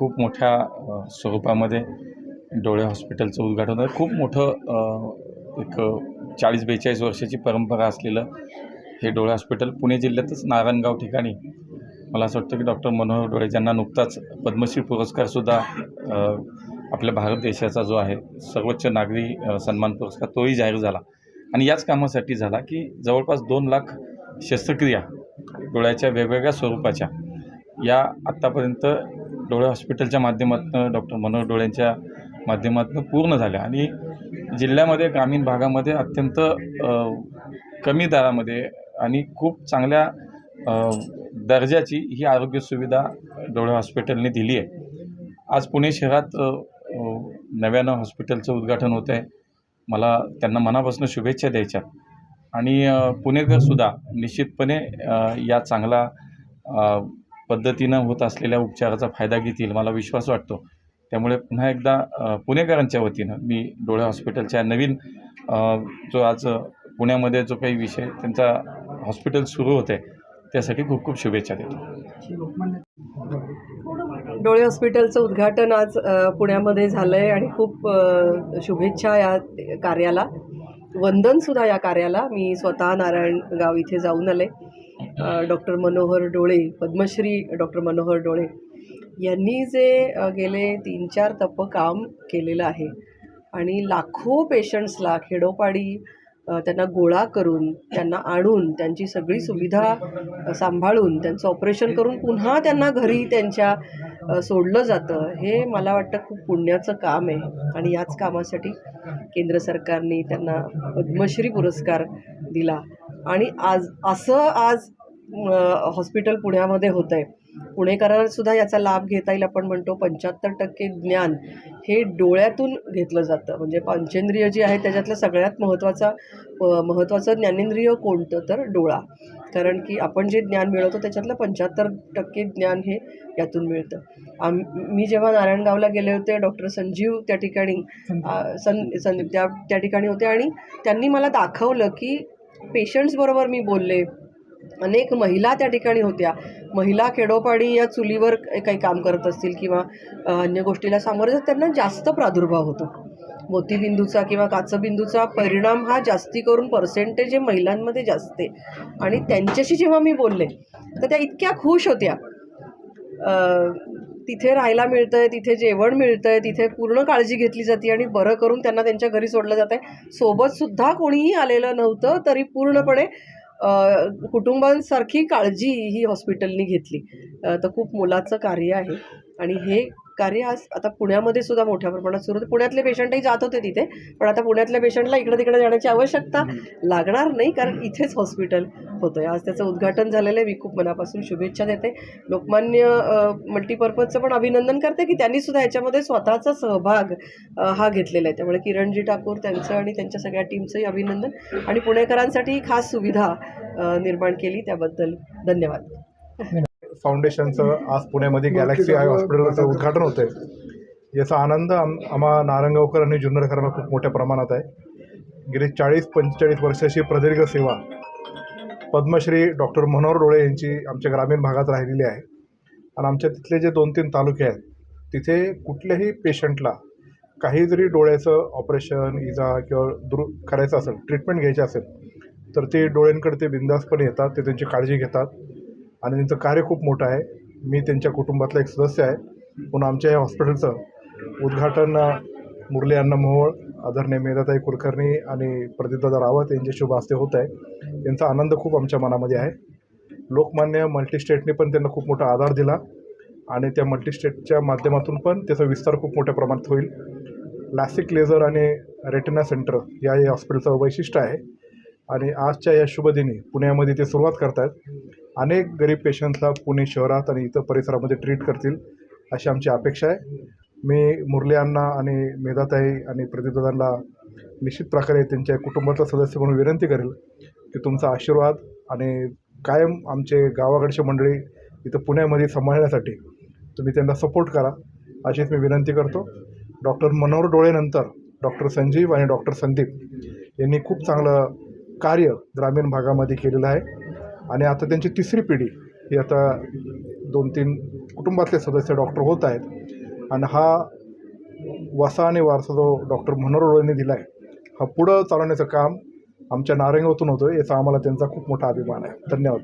खूप मोठ्या स्वरूपामध्ये डोळे हॉस्पिटलचं उद्घाटन आहे खूप मोठं एक चाळीस बेचाळीस वर्षाची परंपरा असलेलं हे डोळे हॉस्पिटल पुणे जिल्ह्यातच नारायणगाव ठिकाणी. मला असं वाटतं की डॉक्टर मनोहर डोळे ज्यांना नुकताच पद्मश्री पुरस्कारसुद्धा आपल्या भारत देशाचा जो आहे सर्वोच्च नागरी सन्मान पुरस्कार तोही जाहीर झाला. आणि याच कामासाठी झाला की जवळपास दोन लाख शस्त्रक्रिया डोळ्याच्या वेगवेगळ्या स्वरूपाच्या या आत्तापर्यंत डोळे हॉस्पिटलच्या माध्यमातून डॉक्टर मनोहर डोळ्यांच्या माध्यमातून पूर्ण झाल्या आणि जिल्ह्यामध्ये ग्रामीण भागामध्ये अत्यंत कमी दरामध्ये आणि खूप चांगल्या दर्जाची ही आरोग्य सुविधा डोळे हॉस्पिटलने दिली आहे. आज पुणे शहरात नव्यानं हॉस्पिटलचं उद्घाटन होतं आहे मला त्यांना मनापासून शुभेच्छा द्यायच्या. आणि पुणेकरसुद्धा निश्चितपणे या चांगला पद्धतीनं होत असलेल्या उपचाराचा फायदा घेतील मला विश्वास वाटतो. त्यामुळे पुन्हा एकदा पुणेकरांच्या वतीनं मी डोळे हॉस्पिटलच्या नवीन जो आज पुण्यामध्ये जो काही विषय त्यांचा हॉस्पिटल सुरू होतं आहे त्यासाठी खूप खूप शुभेच्छा देतो. डोळे हॉस्पिटलचं उद्घाटन आज पुण्यामध्ये झालं आहे आणि खूप शुभेच्छा या कार्याला. वंदनसुद्धा या कार्याला. मी स्वतः नारायणगाव इथे जाऊन आले. डॉक्टर मनोहर डोळे पद्मश्री डॉक्टर मनोहर डोळे यांनी जे गेले तीन चार तप काम केलेलं आहे. आणि लाखो पेशंट्सला खेडोपाडी त्यांना गोळा करून त्यांना आणून त्यांची सगळी सुविधा सांभाळून त्यांचं ऑपरेशन करून पुन्हा त्यांना घरी त्यांच्या सोडलं जातं हे मला वाटतं खूप पुण्याचं काम आहे. आणि याच कामासाठी केंद्र सरकारने त्यांना पद्मश्री पुरस्कार दिला. आणि आज असं आज हॉस्पिटल पुण्यामध्ये होतं आहे पुणेकरांना सुद्धा याचा लाभ घेता येईल आपण म्हणतो पंच्याहत्तर टक्के ज्ञान हे डोळ्यातून घेतलं जातं. म्हणजे पंचेंद्रिय जी आहे त्याच्यातलं सगळ्यात महत्त्वाचा महत्त्वाचं ज्ञानेंद्रिय कोणतं? तर डोळा. कारण की आपण जे ज्ञान मिळवतो त्याच्यातलं पंच्याहत्तर टक्के ज्ञान हे यातून मिळतं. आम मी जेव्हा नारायणगावला गेले होते डॉक्टर संजीव त्या ठिकाणी सन त्या त्या ठिकाणी होते आणि त्यांनी मला दाखवलं की पेशंट्सबरोबर मी बोलले. अनेक महिला त्या ठिकाणी होत्या. महिला खेडोपाडी या चुलीवर काही काम करत असतील किंवा अन्य गोष्टीला सामोरं जात त्यांना जास्त प्रादुर्भाव होतो. मोतीबिंदूचा किंवा काचबिंदूचा परिणाम हा जास्ती करून पर्सेंटेज हे महिलांमध्ये जास्त आहे. आणि त्यांच्याशी जेव्हा मी बोलले तर त्या इतक्या खुश होत्या. तिथे राहायला मिळतं आहे तिथे जेवण मिळतं आहे तिथे पूर्ण काळजी घेतली जाते आणि बरं करून त्यांना त्यांच्या घरी सोडलं जातं आहे सोबतसुद्धा कोणीही आलेलं नव्हतं तरी पूर्णपणे कुटुंबांसारखी काळजी ही हॉस्पिटलनी घेतली. तर खूप मोलाचं कार्य आहे. आणि हे कार्य आज आता पुण्यामध्ये सुद्धा मोठ्या प्रमाणात सुरू होतं पुण्यातले पेशंटही जात होते तिथे पण आता पुण्यातल्या पेशंटला इकडे तिकडे जाण्याची आवश्यकता लागणार नाही कारण इथेच हॉस्पिटल होतं आज त्याचं उद्घाटन झालेलं आहे. मी खूप मनापासून शुभेच्छा देते. लोकमान्य मल्टीपर्पजचं पण अभिनंदन करते की त्यांनी सुद्धा याच्यामध्ये स्वतःचा सहभाग हा घेतलेला आहे. त्यामुळे किरणजी ठाकूर त्यांचं आणि त्यांच्या सगळ्या टीमचंही अभिनंदन आणि पुणेकरांसाठी खास सुविधा निर्माण केली. त्याबद्दल धन्यवाद. फाउंडेशनचं आज पुण्यामध्ये गॅलेक्सी आय हॉस्पिटलचं उद्घाटन होतं आहे याचा आनंद आम आम्हा नारंगावकर आणि जुन्नरकरांना खूप मोठ्या प्रमाणात आहे. गेली चाळीस पंचेचाळीस वर्षाची प्रदीर्घ सेवा पद्मश्री डॉक्टर मनोहर डोळे यांची आमच्या ग्रामीण भागात राहिलेली आहे. आणि आमच्या तिथले जे दोन तीन तालुके आहेत तिथे कुठल्याही पेशंटला काही जरी डोळ्याचं ऑपरेशन इजा किंवा दुरु करायचं असेल ट्रीटमेंट घ्यायची असेल तर ते डोळ्यांकडे ते बिंदासपणे येतात ते त्यांची काळजी घेतात. आणि त्यांचं कार्य खूप मोठं आहे. मी त्यांच्या कुटुंबातला एक सदस्य आहे. पुन्हा आमच्या या हॉस्पिटलचं उद्घाटन मुरली अण्णा मोहोळ आदरणीय मेधाताई कुलकर्णी आणि प्रदीपदादा रावत यांच्या शुभ हस्ते होत आहे. त्यांचा आनंद खूप आमच्या मनामध्ये आहे. लोकमान्य मल्टीस्टेटने पण त्यांना खूप मोठा आधार दिला आणि त्या मल्टीस्टेटच्या माध्यमातून पण त्याचा विस्तार खूप मोठ्या प्रमाणात होईल. लॅसिक लेझर आणि रेटिना सेंटर या या हॉस्पिटलचं वैशिष्ट्य आहे. आणि आजच्या या शुभदिनी पुण्यामध्ये ते सुरुवात करत आहेत अनेक गरीब पेशंट्सला पुणे शहरात आणि इतर परिसरामध्ये ट्रीट करतील अशी आमची अपेक्षा आहे. मी मुरलीयांना अण्णा आणि मेधाताई आणि प्रदीपदादांना निश्चित प्रकारे त्यांच्या कुटुंबातला सदस्य म्हणून विनंती करेल की तुमचा आशीर्वाद आणि कायम आमचे गावाकडचे मंडळी इथं पुण्यामध्ये सांभाळण्यासाठी तुम्ही त्यांना सपोर्ट करा अशीच मी विनंती करतो. डॉक्टर मनोहर डोळेनंतर डॉक्टर संजीव आणि डॉक्टर संदीप यांनी खूप चांगलं कार्य ग्रामीण भागामध्ये केलेलं आहे. आणि आता त्यांची तिसरी पिढी ही आता दोन तीन कुटुंबातले सदस्य डॉक्टर होत आहेत. आणि हा वसा आणि वारसा जो डॉक्टर मनोहर दिला आहे हा पुढं चालवण्याचं काम आमच्या नारंगावतून होतं याचा आम्हाला त्यांचा खूप मोठा अभिमान आहे. धन्यवाद.